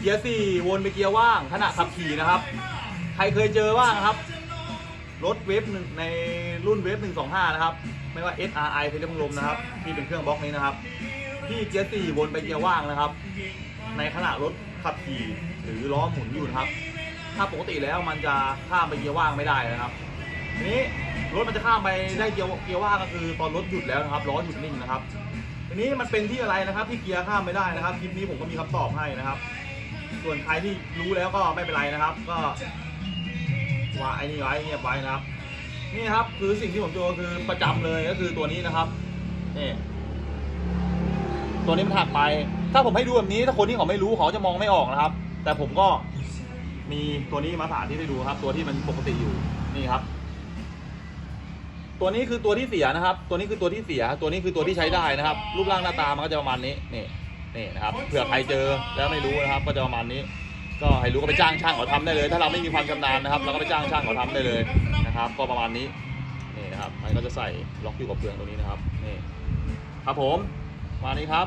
เกียร์สี่วนไปเกียร์ว่างขณะขับขี่นะครับ ใครเคยเจอบ้างครับ รถเวฟหนึ่งในรุ่นเวฟหนึ่งสองห้านะครับ ไม่ว่า SRI เพชรพงลมนะครับ ที่เป็นเครื่องบล็อกนี้นะครับ ที่เกียร์สี่วนไปเกียร์ว่างนะครับ ในขณะรถขับขี่หรือล้อหมุนอยู่นะครับ ถ้าปกติแล้วมันจะข้ามไปเกียร์ว่างไม่ได้นะครับทีนี้รถมันจะข้ามไปได้เกียร์เกียร์ว่างก็คือตอนรถหยุดแล้วนะครับล้อหยุดนิ่งนะครับทีนี้มันเป็นที่อะไรนะครับ ที่เกียร์ข้ามไม่ได้นะครับคลิปนี้ผมก็มีคำตอบให้นะครับ ส่วนใครที่รู้แล้วก็ไม่เป็นไรนะครับ ก็ว่าไอ้นี่ไว้เงียบไว้นะครับ นี่ครับคือสิ่งที่ผมเจอคือประจำเลยก็คือตัวนี้นะครับนี่ตัวนี้มันหักไป ถ้าผมให้ดูแบบนี้ถ้าคนที่เขาไม่รู้เขาจะมองไม่ออกนะครับ แต่ผมก็มีตัวนี้มาสาธิตให้ดูครับ ตัวที่มันปกติอยู่นี่ครับ ตัวนี้คือตัวที่เสียนะครับ ตัวนี้คือตัวที่เสีย ตัวนี้คือตัวที่ใช้ได้นะครับ รูปร่างหน้าตามันก็จะประมาณนี้นี่ นี่นะครับเผื่อใครเจอแล้วไม่รู้นะครับ ก็จะประมาณนี้ ก็ให้รู้ก็ไปจ้างช่างเขาทำได้เลย ถ้าเราไม่มีความชำนาญนะครับ เราก็ไปจ้างช่างเขาทำได้เลยนะครับ ก็ประมาณนี้นี่นะครับมันก็จะใส่ล็อกอยู่กับเปลืองตรงนี้นะครับนี่ครับผมมานี้ครับ